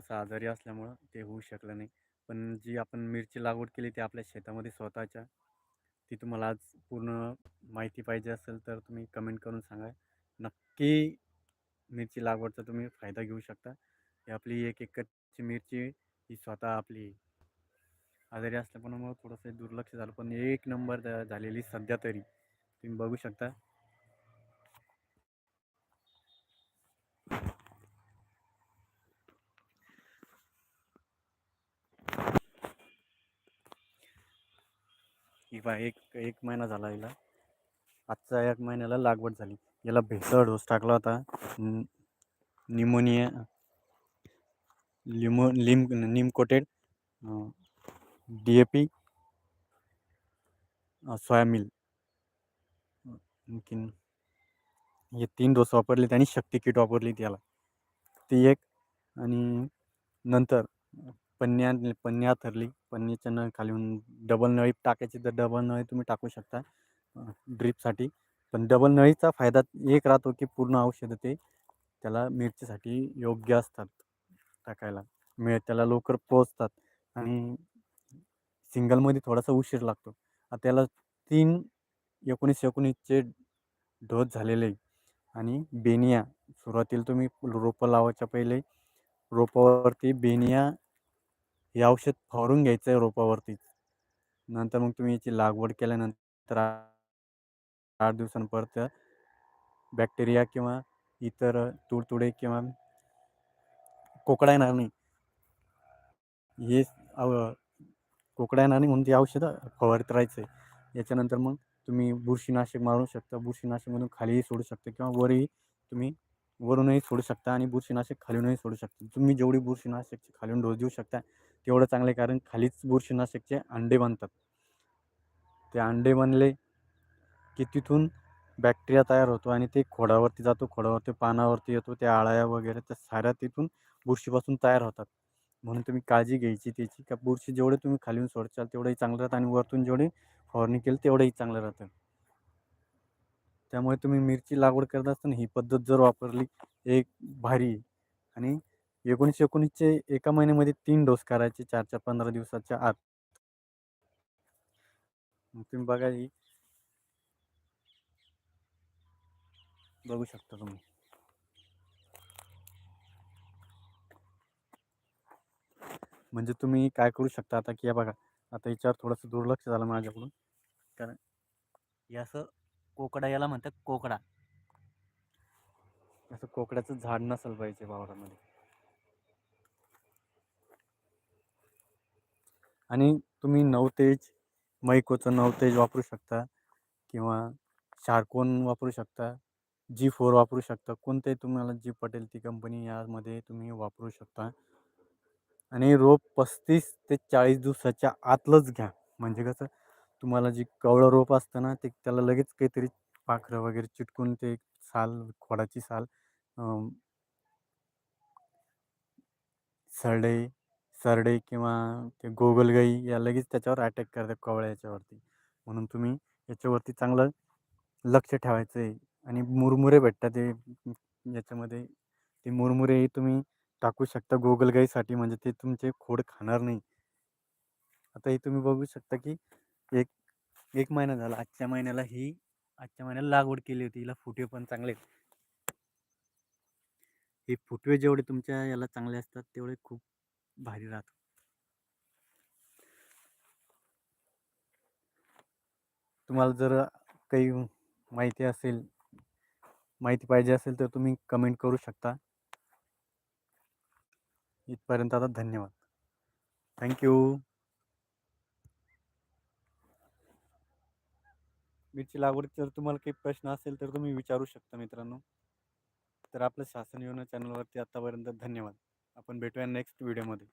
थोडंसं आजारी असल्यामुळं ते होऊ शकलं नाही. पण जी आपण मिरची लागवड केली ती आपल्या शेतामध्ये स्वतःच्या ती तुम्हाला आज पूर्ण माहिती पाहिजे असेल तर तुम्ही कमेंट करून सांगा. नक्की मिरची लागवडचा तुम्ही फायदा घेऊ शकता. ही आपली एक एकरची मिरची ही स्वतः आपली आजारी असल्यामुळं थोडंसं दुर्लक्ष झालं. पण एक नंबर झालेली सध्या तरी तुम्ही बघू शकता. ही बा एक एक महिना झाला हिला आजचा एक महिन्याला लागवड झाली. याला भेसळ डोस टाकला होता. निमोनिया लिमो लिम neem coated D A P soya meal आणखीन हे तीन डोस वापरले आणि शक्ती किट वापरली त्याला ती एक आणि नंतर पन्न्या पन्न्या ठरली पन्नीच्या न खालून डबल नळी टाकायची तर डबल नळी तुम्ही टाकू शकता ड्रीपसाठी पण डबल नळीचा फायदा एक राहतो की पूर्ण औषधं ते त्याला मिरचीसाठी योग्य असतात टाकायला. मिळ त्याला लवकर पोचतात आणि सिंगलमध्ये थोडासा उशीर लागतो. त्याला तीन एकोणीस एकोणीसचे डोस झालेले आणि बेनिया सुरुवातीला तुम्ही रोपं लावायच्या पहिले रोपावरती बेनिया हे औषध फवारून घ्यायचं आहे रोपावरतीच नंतर मग तुम्ही याची लागवड केल्यानंतर आठ दिवसांपर्यंत बॅक्टेरिया किंवा इतर तुडतुडे किंवा कोकडा येणार नाही. हे कोकडा येणार नाही म्हणून ते औषधं फवारत राहायचं आहे याच्यानंतर मग तुम्ही बुरशीनाशक मारू शकता. बुरशीनाशकमधून खालीही सोडू शकता किंवा वरही तुम्ही वरूनही सोडू शकता आणि बुरशीनाशक खालूनही सोडू शकता. तुम्ही जेवढी बुरशीनाशकची खालून डोस देऊ शकता तेवढं चांगलं आहे कारण खालीच बुरशीनाशकचे अंडे बनतात. ते अंडे बनले की तिथून बॅक्टेरिया तयार होतो आणि ते खोडावरती जातो खोडावरती पानावरती येतो त्या आळ्या वगैरे त्या साऱ्या तिथून बुरशीपासून तयार होतात. म्हणून तुम्ही काळजी घ्यायची त्याची. का बुरशी जेवढे तुम्ही खालून सोडचाल तेवढंही चांगलं राहतं आणि वरतून जेवढे फवारणी केली तेवढंही चांगलं राहतं. त्यामुळे तुम्ही मिरची लागवड करत असताना ही पद्धत जर वापरली एक भारी आणि एकोणीसशे एकोणीसचे एका महिन्यामध्ये तीन डोस करायचे चार चार पंधरा दिवसाच्या आत. तुम्ही बघा ही. बघू शकता तुम्ही. म्हणजे तुम्ही काय करू शकता आता की या बघा आता याच्यावर थोडंसं दुर्लक्ष झालं माझ्याकडून. कारण हे असं कोकडा याला म्हणतात कोकडा. असं कोकड्याचं झाड नसेल पाहिजे वावरामध्ये. आणि तुम्ही नवतेज मैकोचं नवतेज वापरू शकता किंवा शार्कोन वापरू शकता जी फोर वापरू शकता कोणते तुम्हाला जी पटेल ती कंपनी यामध्ये तुम्ही वापरू शकता. आणि रोप पस्तीस ते चाळीस दिवसाच्या आतलंच घ्या. म्हणजे कसं तुम्हाला जी कवळं रोप असतं ना ते त्याला लगेच काहीतरी पाखरं वगैरे चिटकून ते साल खोडाची साल सरडे सरडे किंवा ते गोगलगाई या लगेच त्याच्यावर अटॅक करतात कवळ्या याच्यावरती. म्हणून तुम्ही याच्यावरती चांगलं लक्ष ठेवायचं आहे आणि मुरमुरे भेटतात ते याच्यामध्ये. ते मुरमुरे तुम्ही टाकू शकता गोगलगाईसाठी म्हणजे ते तुमचे खोड खाणार नाही. आता हे तुम्ही बघू शकता की एक एक महिना झाला. आजच्या महिन्याला ही आजच्या महिन्याला लागवड केली होती. हिला फुटवे पण चांगले हे फुटवे जेवढे तुमच्या याला चांगले असतात तेवढे खूप भारी राहतात. तुम्हाला जर काही माहिती असेल माहिती पाहिजे असेल तर तुम्ही कमेंट करू शकता. इथपर्यंत आता धन्यवाद. थँक्यू मिरची लागवडीत जर तुम्हाला काही प्रश्न असेल तर तुम्ही विचारू शकता मित्रांनो. तर आपलं शासन योजना चॅनलवरती आत्तापर्यंत धन्यवाद. आपण भेटूया नेक्स्ट व्हिडिओमध्ये.